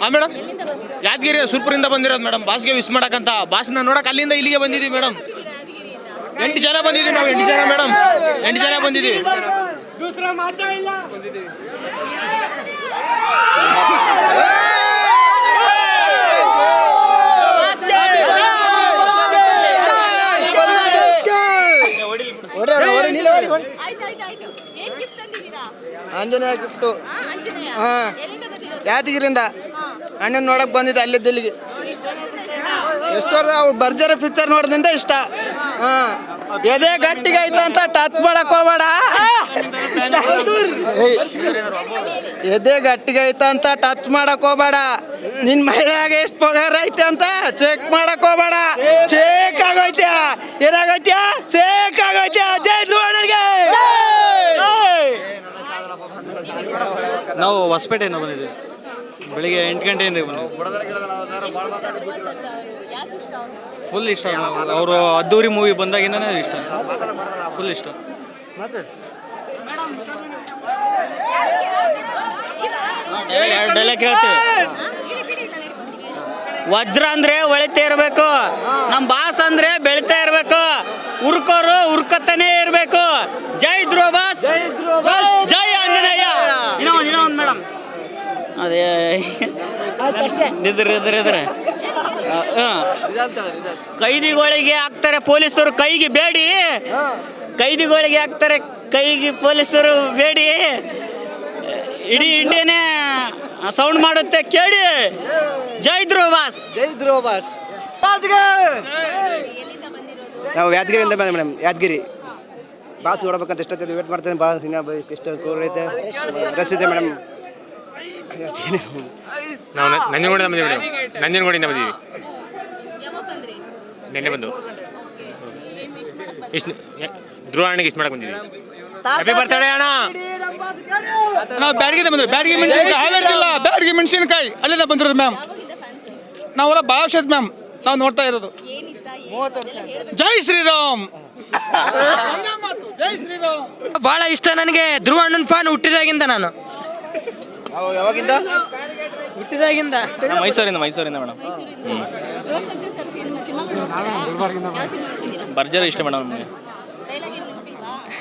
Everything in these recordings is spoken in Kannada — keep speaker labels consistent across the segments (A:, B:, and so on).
A: ಹಾಂ ಮೇಡಮ್ ಯಾದಗಿರಿ ಸುರ್ಪುರಿಂದ ಬಂದಿರೋದು ಮೇಡಮ್ ಬಾಸ್ಗೆ ವಿಸ್ ಮಾಡಕ್ಕಂತ. ಬಾಸ್ನ ನೋಡಕ್ ಅಲ್ಲಿಂದ ಇಲ್ಲಿಗೆ ಬಂದಿದ್ದೀವಿ ಮೇಡಮ್ ಎಂಟು ಜನ ಬಂದಿದ್ದೀವಿ ನಾವು ಎಂಟು ಜನ ಮೇಡಮ್ ಎಂಟು ಜನ ಬಂದಿದ್ದೀವಿ.
B: ಆಂಜನೇಯ ಗಿಫ್ಟು.
C: ಹಾ ಆಂಜನೇಯ. ಎಲ್ಲಿಂದ ಬಂದಿರೋದು
B: ಯಾದಗಿರಿಂದ ಅಣ್ಣನ ನೋಡಕ್ ಬಂದಿದ್ದೆ ಅಲ್ಲಿದ್ದ ಇಲ್ಲಿಗೆ ಎಷ್ಟೋರ್ದ ಅವ್ರು ಬರ್ಜರ ಪಿಕ್ಚರ್ ನೋಡ್ದಿಂದ ಇಷ್ಟ. ಹಾ. ಎದೆ ಗಟ್ಟಿಗೆ ಆಯ್ತು ಅಂತ ಟಚ್ ಮಾಡಕ್ ಹೋಗ್ಬೇಡ. ಎದೆ ಗಟ್ಟಿಗೆ ಆಯ್ತು ಅಂತ ಟಚ್ ಮಾಡಕ್ ಹೋಗ್ಬೇಡ. ನಿನ್ ಮೈಯಾಗ ಎಷ್ಟು ಪಗಾರ ಐತೆ ಅಂತ ಚೆಕ್ ಮಾಡಕ್ ಹೋಗ್ಬೇಡ. ಶೇಕ್ ಆಗೋಯ್ತ್ಯಾ? ಏನಾಗೈತ್ಯಾ ಶೇಕ್ ಆಗೋಯ್ತ್ಯಾ? ಜೈ ಧ್ರುವಣ್ಣನಿಗೆ ಏಯ್!
D: ನಾವು ಹೊಸಪೇಟೆಯಿಂದ ಬಂದಿದ್ದೀವಿ. ಬೆಳಿಗ್ಗೆ ಎಂಟು ಗಂಟೆಯಿಂದ ಬಂದಿದ್ದೀವಿ
C: ಯಾಕೆ ಇಷ್ಟ ಅವ್ರು.
D: ಫುಲ್ ಇಷ್ಟ ಅವರು ಅದ್ದೂರಿ ಮೂವಿ ಬಂದಾಗಿಂದನೇ ಇಷ್ಟ. ಫುಲ್ ಇಷ್ಟ. ಡೈಲಾಗ್ ಹೇಳ್ತೀವಿ. ವಜ್ರ ಅಂದ್ರೆ ಒಳಿತಾ ಇರಬೇಕು. ನಮ್ಮ ಬಾಸ್ ಅಂದ್ರೆ ಬೆಳಿತಾ ಇರಬೇಕು. ಉರ್ಕೋರು ಉರ್ಕತ್ತಾನೆ ಇರಬೇಕು. ಜೈ ಧ್ರುವ ಬಾಸ್ ಜೈ ಆಂಜನೇಯ ಇನ್ನೂ ಒಂದು ಇನ್ನೂ ಒಂದು ಮೇಡಮ್ ಅದೇ ಇದ್ರ ಇದ್ರ ಹಾಂ. ಕೈದಿಗಳಿಗೆ ಹಾಕ್ತಾರೆ ಪೊಲೀಸರು ಕೈಗೆ ಬೇಡಿ. ಕೈದಿಗಳಿಗೆ ಹಾಕ್ತಾರೆ ಕೈಗೆ ಪೊಲೀಸರು ಬೇಡಿ. ಇಡೀ ಇಂಡಿಯಾನೇ ಸೌಂಡ್ ಮಾಡುತ್ತೆ ಕೇಳಿ. ಜೈ ಧ್ರುವ ಬಾಸ್
B: ಜೈ ಧ್ರುವ ಬಾಸ್
C: ಬಂದಿರೋದು
E: ನಾವು ಯಾದಗಿರಿಯಿಂದ ಬಂದ ಮೇಡಮ್ ಯಾದಗಿರಿ. ಬಾಸ್ ನೋಡ್ಬೇಕಂತ ಎಷ್ಟೊತ್ತಿದೆ ವೇಟ್ ಮಾಡ್ತೇನೆ. ಭಾಳ ಇಷ್ಟ ಕೂರೈತೆ ರಸ್ ಇದೆ ಮೇಡಮ್.
A: ನಾವು ನಂಜನಗೂಡಿಂದ ಬಂದೀವಿ ಮೇಡಮ್ ನಂಜನಗೂಡಿಂದ ಬಂದೀವಿ. ನಿನ್ನೆ ಬಂದು. ಇಷ್ಟು ಧ್ರುವ ಅಣ್ಣಗೆ ಇಷ್ಟು ಮಾಡಕ್ ಬಂದಿದ್ದೀವಿ ಹ್ಯಾಪಿ ಬರ್ತಡೇ ಅಣ್ಣ.
B: ನಾವು ಬ್ಯಾಡಗಿಂದ ಬಂದ್ರಿ. ಬ್ಯಾಡಗಿ ಮೆಣಸಿನಕಾಯಿ ಹಾವೇರಿ ಜಿಲ್ಲಾ ಬ್ಯಾಡಗಿ ಮೆಣಸಿನಕಾಯಿ. ಅಲ್ಲಿಂದ ಬಂದಿರೋದು ಮ್ಯಾಮ್ ನಾವೆಲ್ಲ ಭಾಳ ವರ್ಷದ ಮ್ಯಾಮ್ ನಾವು ನೋಡ್ತಾ ಇರೋದು. ಜೈ ಶ್ರೀರಾಮ್. ಜೈ ಶ್ರೀರಾಮ್.
F: ಬಹಳ ಇಷ್ಟ ನನಗೆ ಧ್ರುವ ಅಣ್ಣನ ಫ್ಯಾನ್ ಹುಟ್ಟಿದಾಗಿಂದ ನಾನು.
E: ಯಾವಾಗಿಂದ?
F: ಹುಟ್ಟಿದಾಗಿಂದ.
G: ಮೈಸೂರಿಂದ ಮೈಸೂರಿಂದ ಮೇಡಮ್. ಭರ್ಜರಿ ಇಷ್ಟ ಮೇಡಮ್ ನಮಗೆ.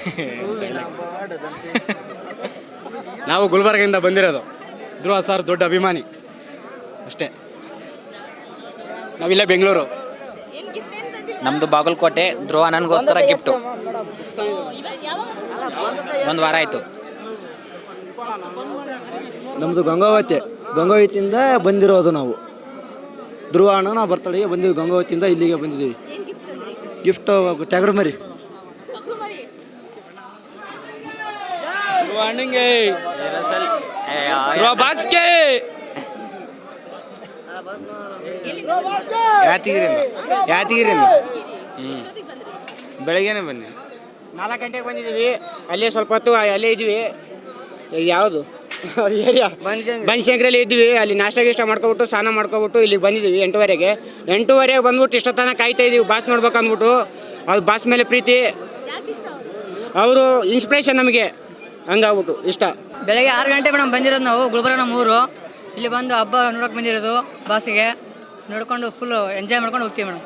H: ನಾವು ಗುಲ್ಬರ್ಗಿಂದ ಬಂದಿರೋದು. ಧ್ರುವ ಸರ್ ದೊಡ್ಡ ಅಭಿಮಾನಿ. ಅಷ್ಟೇ. ನಾವಿಲ್ಲ ಬೆಂಗಳೂರು.
C: ನಮ್ಮದು ಗಿಫ್ಟ್ ತಂದಿಲ್ಲ
G: ನಮ್ದು ಬಾಗಲಕೋಟೆ ಧ್ರುವ ನನಗೋಸ್ಕರ ಗಿಫ್ಟು ಒಂದು ವಾರ ಆಯಿತು.
E: ನಮ್ಮದು ಗಂಗಾವತಿ. ಗಂಗಾವತಿಯಿಂದ ಬಂದಿರೋದು ನಾವು. ಧ್ರುವ ಅಣ್ಣ ನಾವು ಬರ್ತಡೆಗೆ ಬಂದಿವಿ ಗಂಗಾವತಿಯಿಂದ ಇಲ್ಲಿಗೆ ಬಂದಿದ್ದೀವಿ
C: ಗಿಫ್ಟ್
E: ಟ್ಯಾಗರ್ ಮರಿ.
C: ಎಷ್ಟೊತ್ತಿಗೆ
D: ಬೆಳಗ್ಗೆನೆ ಬನ್ನಿ.
B: ನಾಲ್ಕು ಗಂಟೆಗೆ ಬಂದಿದ್ದೀವಿ. ಅಲ್ಲೇ ಸ್ವಲ್ಪ ಹೊತ್ತು ಅಲ್ಲೇ ಇದ್ವಿ. ಯಾವುದು? ಏರಿಯಾ ಬನಶಂಕರಲ್ಲಿ ಇದ್ವಿ ಅಲ್ಲಿ ನಾಷ್ಟ ಗೀಷ್ಟ ಮಾಡ್ಕೊಬಿಟ್ಟು ಸ್ನಾನ ಮಾಡ್ಕೊಬಿಟ್ಟು ಇಲ್ಲಿಗೆ ಬಂದಿದ್ದೀವಿ ಎಂಟುವರೆಗೆ. ಎಂಟುವರೆಗೆ ಬಂದ್ಬಿಟ್ಟು ಇಷ್ಟೊತ್ತನ ಕಾಯ್ತಾ ಇದೀವಿ. ಬಾಸ್ ನೋಡ್ಬೇಕು ಅಂದ್ಬಿಟ್ಟು ಅದು ಬಾಸ್ ಮೇಲೆ ಪ್ರೀತಿ.
C: ಅವರು
B: ಇನ್ಸ್ಪಿರೇಷನ್ ನಮಗೆ. ಹಂಗಾಗ್ಬಿಟ್ಟು ಇಷ್ಟ.
I: ಬೆಳಗ್ಗೆ ಆರು ಗಂಟೆ ಮೇಡಮ್ ಬಂದಿರೋದು ನಾವು ಗುಲ್ಬರ್ಗ ನಮ್ಮ ಊರು. ಇಲ್ಲಿ ಬಂದು ಹಬ್ಬ ನೋಡೋಕೆ ಬಂದಿರೋದು ಬಾಸಿಗೆ. ನೋಡ್ಕೊಂಡು ಫುಲ್ಲು ಎಂಜಾಯ್ ಮಾಡ್ಕೊಂಡು ಹೋಗ್ತೀವಿ ಮೇಡಮ್.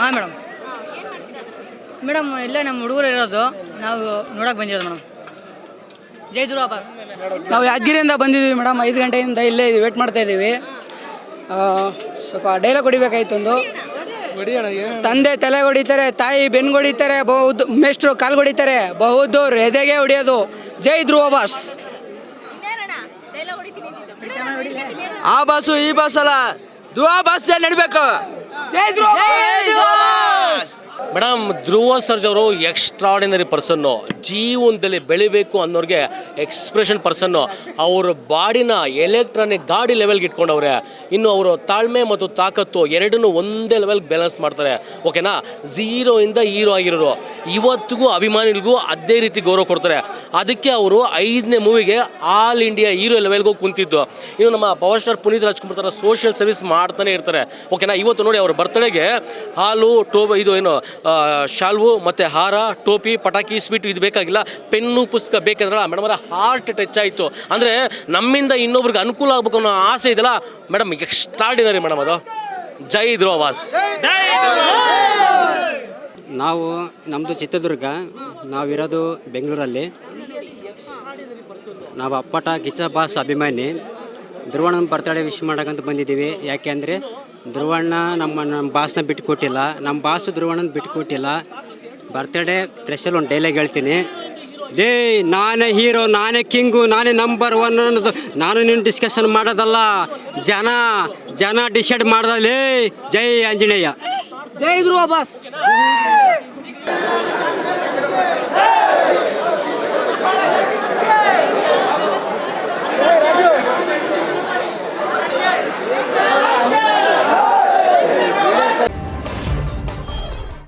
I: ಹಾಂ ಮೇಡಮ್. ಮೇಡಮ್ ಇಲ್ಲೇ ನಮ್ಮ ಹುಡುಗರು ಇರೋದು. ನಾವು ನೋಡೋಕೆ ಬಂದಿರೋದು ಮೇಡಮ್. ಜೈ ದುರಾಬಾದ್
F: ನಾವು ಯಾದಗಿರಿಯಿಂದ ಬಂದಿದ್ದೀವಿ ಮೇಡಮ್. ಐದು ಗಂಟೆಯಿಂದ ಇಲ್ಲೇ ವೇಟ್ ಮಾಡ್ತಾ ಇದ್ದೀವಿ ಸ್ವಲ್ಪ ಡೈಲಾಗ್ ಹೊಡಿಬೇಕಾಯ್ತು ಒಂದು. ತಂದೆ ತಲೆ ಹೊಡಿತಾರೆ ತಾಯಿ ಬೆನ್ನು ಹೊಡಿತಾರೆ ಬಹುದು ಮೇಷ್ಟ್ರು ಕಾಲು ಹೊಡಿತಾರೆ ಬಹುದೂರ್ ಎದೆಗೆ ಹೊಡಿಯೋದು. ಜೈ ಧ್ರುವ ಬಾಸ್? ಆ ಬಾಸು ಈ ಬಾಸ್ ಅಲ್ಲ ಧ್ರುವ ಬಾಸ್. ನಡಿಬೇಕು ಜೈ ಧ್ರುವ
J: ಮೇಡಮ್ ಧ್ರುವ ಸರ್ಜ್ ಅವರು ಎಕ್ಸ್ಟ್ರಾಡಿನರಿ ಪರ್ಸನ್ನು ಜೀವನದಲ್ಲಿ ಬೆಳಿಬೇಕು ಅನ್ನೋರಿಗೆ ಎಕ್ಸ್ಪ್ರೆಷನ್ ಪರ್ಸನ್ನು ಅವ್ರ ಬಾಡಿನ ಎಲೆಕ್ಟ್ರಾನಿಕ್ ಗಾಡಿ ಲೆವೆಲ್ಗೆ ಇಟ್ಕೊಂಡವ್ರೆ. ಇನ್ನು ಅವರು ತಾಳ್ಮೆ ಮತ್ತು ತಾಕತ್ತು ಎರಡನ್ನೂ ಒಂದೇ ಲೆವೆಲ್ಗೆ ಬ್ಯಾಲೆನ್ಸ್ ಮಾಡ್ತಾರೆ. ಓಕೆನಾ ಝೀರೋಯಿಂದ ಹೀರೋ ಆಗಿರೋರು. ಇವತ್ತಿಗೂ ಅಭಿಮಾನಿಗಳಿಗೂ ಅದೇ ರೀತಿ ಗೌರವ ಕೊಡ್ತಾರೆ. ಅದಕ್ಕೆ ಅವರು ಐದನೇ ಮೂವಿಗೆ ಆಲ್ ಇಂಡಿಯಾ ಹೀರೋ ಲೆವೆಲ್ಗೂ ಕುಂತಿದ್ದು. ಇನ್ನು ನಮ್ಮ ಪವರ್ ಸ್ಟಾರ್ ಪುನೀತ್ ರಾಜ್ಕುಮಾರ್ ಥರ ಸೋಷಿಯಲ್ ಸರ್ವಿಸ್ ಮಾಡ್ತಾನೆ ಇರ್ತಾರೆ. ಓಕೆನಾ ಇವತ್ತು ನೋಡಿ ಅವ್ರ ಬರ್ತಡೆಗೆ ಹಾಲು, ಟೋಬ ಇದು ಏನು ಶಾಲ್ವು ಮತ್ತು ಹಾರ, ಟೋಪಿ, ಪಟಾಕಿ, ಸ್ವೀಟ್ ಇದು ಬೇಕಾಗಿಲ್ಲ. ಪೆನ್ನು, ಪುಸ್ತಕ ಬೇಕಂದ್ರೆ ಮೇಡಮ್ ಅವರ ಹಾರ್ಟ್ ಟಚ್ ಆಯಿತು. ಅಂದರೆ ನಮ್ಮಿಂದ ಇನ್ನೊಬ್ರಿಗೆ ಅನುಕೂಲ ಆಗ್ಬೇಕು ಅನ್ನೋ ಆಸೆ ಇದೆಯಲ್ಲ, ಮೇಡಮ್ ಎಕ್ಸ್ಟ್ರಾಡಿನರಿ ಮೇಡಮ್ ಅದು. ಜೈ ದ್ರೋವಾಸ್
K: ನಾವು ನಮ್ಮದು ಚಿತ್ರದುರ್ಗ, ನಾವಿರೋದು ಬೆಂಗಳೂರಲ್ಲಿ. ನಾವು ಅಪ್ಪಟ ಕಿಚ್ಚ ಬಾಸ್ ಅಭಿಮಾನಿ. ಧ್ರುವಣ್ಣನ ಬರ್ತಡೇ ವಿಶ್ ಮಾಡೋಕ್ಕಂತ ಬಂದಿದ್ದೀವಿ. ಯಾಕೆಂದರೆ ಧ್ರುವಣ್ಣ ನಮ್ಮ ನಮ್ಮ ಬಾಸ್ನ ಬಿಟ್ಟು ಕೊಟ್ಟಿಲ್ಲ ನಮ್ಮ ಬಾಸು ಧ್ರುವಣ್ಣನ ಬಿಟ್ಟು ಕೊಟ್ಟಿಲ್ಲ ಬರ್ತಡೇ ಸ್ಪೆಷಲ್ ಒಂದು ಡೈಲಾಗ್ ಹೇಳ್ತೀನಿ. ಲೇ, ನಾನೇ ಹೀರೋ ನಾನೇ ಕಿಂಗು ನಾನೇ ನಂಬರ್ ಒನ್ ಅನ್ನೋದು ನಾನು ನೀನು ಡಿಸ್ಕಷನ್ ಮಾಡೋದಲ್ಲ. ಜನ ಜನ ಡಿಸೈಡ್ ಮಾಡ್ದಲೇ ಜೈ ಆಂಜನೇಯ.
F: ಜೈ ಧ್ರುವ ಬಾಸ್.